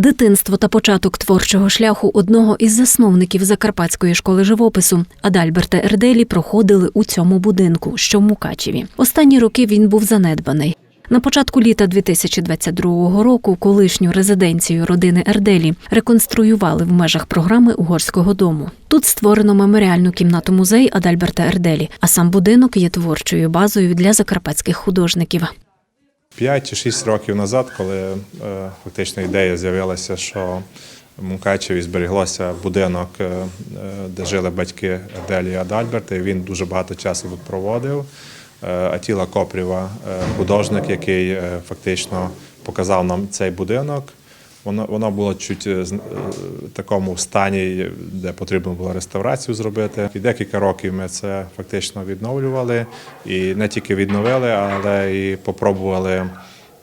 Дитинство та початок творчого шляху одного із засновників Закарпатської школи живопису Адальберта Ерделі проходили у цьому будинку, що в Мукачеві. Останні роки він був занедбаний. На початку літа 2022 року колишню резиденцію родини Ерделі реконструювали в межах програми Угорського дому. Тут створено меморіальну кімнату музей Адальберта Ерделі, а сам будинок є творчою базою для закарпатських художників. 5 чи 6 років назад, коли е, фактично ідея з'явилася, що в Мукачеві зберіглося будинок, е, де жили батьки Аделі і Адальберта, і він дуже багато часу тут проводив. Е, Атіла Копрєва, художник, який фактично показав нам цей будинок. Воно, воно було чуть е, з- е, в такому стані, де потрібно було реставрацію зробити. І декілька років ми це фактично відновлювали. І не тільки відновили, але і попробували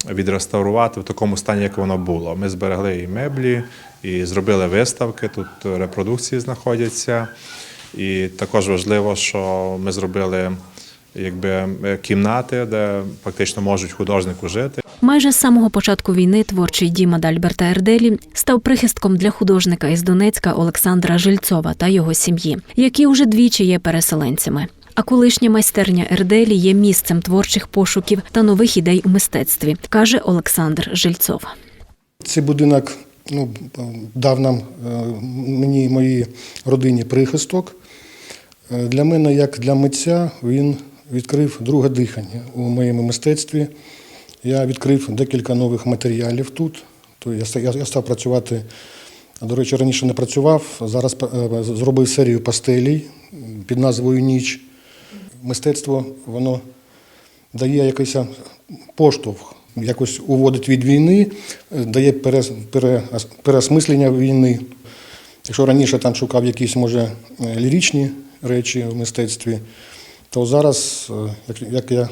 відреставрувати в такому стані, як воно було. Ми зберегли і меблі, і зробили виставки. Тут репродукції знаходяться. І також важливо, що ми зробили якби е, кімнати, де фактично можуть художнику жити. Майже з самого початку війни творчий дім Адальберта Ерделі став прихистком для художника із Донецька Олександра Жильцова та його сім'ї, які уже двічі є переселенцями. А колишня майстерня Ерделі є місцем творчих пошуків та нових ідей у мистецтві, каже Олександр Жильцов. Цей будинок ну, дав нам е, мені і моїй родині прихисток. Е, Для мене, як для митця, він відкрив друге дихання у моєму мистецтві. Я відкрив декілька нових матеріалів тут. Я, став працювати, до речі, раніше не працював. Зараз е, зробив серію пастелей під назвою Ніч. Мистецтво воно дає якийсь поштовх, якось уводить від війни, е, дає переосмислення війни. Якщо раніше там шукав якісь, може, е, ліричні речі в мистецтві, то зараз, е, як я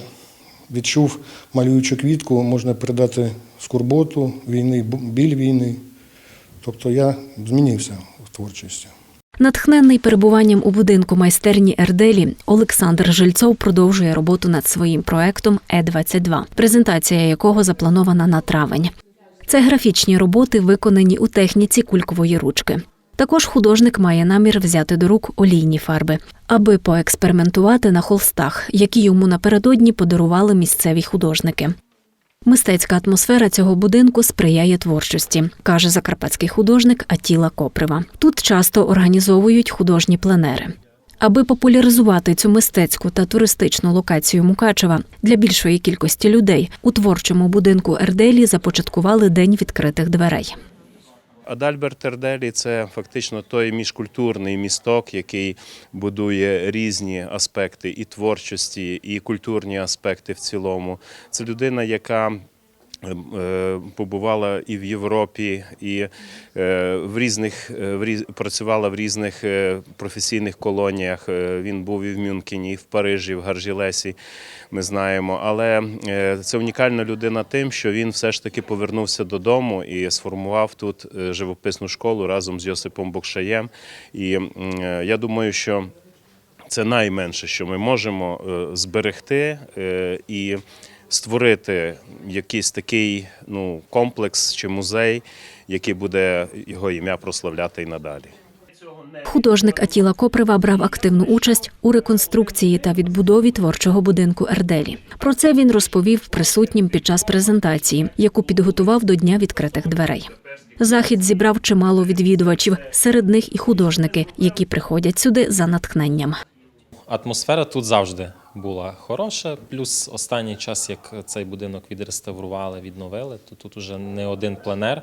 відчув, малюючу квітку, можна передати скорботу війни, біль війни. Тобто я змінився в творчості. Натхненний перебуванням у будинку майстерні Ерделі, Олександр Жильцов продовжує роботу над своїм проектом Е-22, презентація якого запланована на травень. Це графічні роботи, виконані у техніці кулькової ручки. Також художник має намір взяти до рук олійні фарби, аби поекспериментувати на холстах, які йому напередодні подарували місцеві художники. Мистецька атмосфера цього будинку сприяє творчості, каже закарпатський художник Атіла Коприва. Тут часто організовують художні пленери. Аби популяризувати цю мистецьку та туристичну локацію Мукачева для більшої кількості людей у творчому будинку Ерделі започаткували день відкритих дверей. Адальберт Терделі це фактично той міжкультурний місток, який будує різні аспекти і творчості, і культурні аспекти в цілому. Це людина, яка побувала і в Європі, і е, в різних е, працювала в різних е, професійних колоніях. Е, Він був і в Мюнхені, і в Парижі, і в Гаржілесі. Ми знаємо. Але е, це унікальна людина тим, що він все ж таки повернувся додому і сформував тут е, живописну школу разом з Йосипом Бокшаєм. І е, я думаю, що це найменше, що ми можемо е, зберегти е, і створити якийсь такий ну, комплекс чи музей, який буде його ім'я прославляти і надалі. Художник Атіла Коприва брав активну участь у реконструкції та відбудові творчого будинку Ерделі. Про це він розповів присутнім під час презентації, яку підготував до дня відкритих дверей. Захід зібрав чимало відвідувачів, серед них і художники, які приходять сюди за натхненням. Атмосфера тут завжди була хороша. Плюс останній час, як цей будинок відреставрували, відновили, то тут уже не один пленер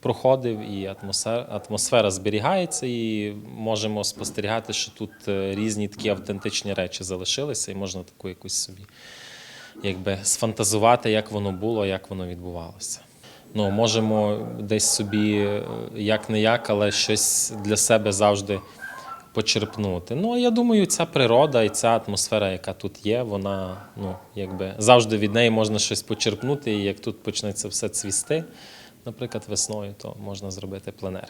проходив, і атмосфера, атмосфера зберігається, і можемо спостерігати, що тут е, різні такі автентичні речі залишилися, і можна таку якусь собі якби сфантазувати, як воно було, як воно відбувалося. Ну, можемо десь собі як не як, але щось для себе завжди почерпнути. Ну а я думаю, ця природа і ця атмосфера, яка тут є, вона ну якби завжди від неї можна щось почерпнути. І як тут почнеться все цвісти, наприклад, весною, то можна зробити пленер.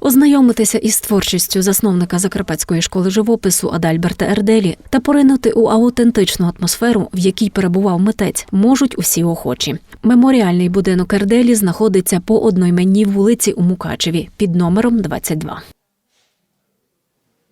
Ознайомитися із творчістю засновника закарпатської школи живопису Адальберта Ерделі та поринути у аутентичну атмосферу, в якій перебував митець, можуть усі охочі. Меморіальний будинок Ерделі знаходиться по одноіменній вулиці у Мукачеві під номером 22.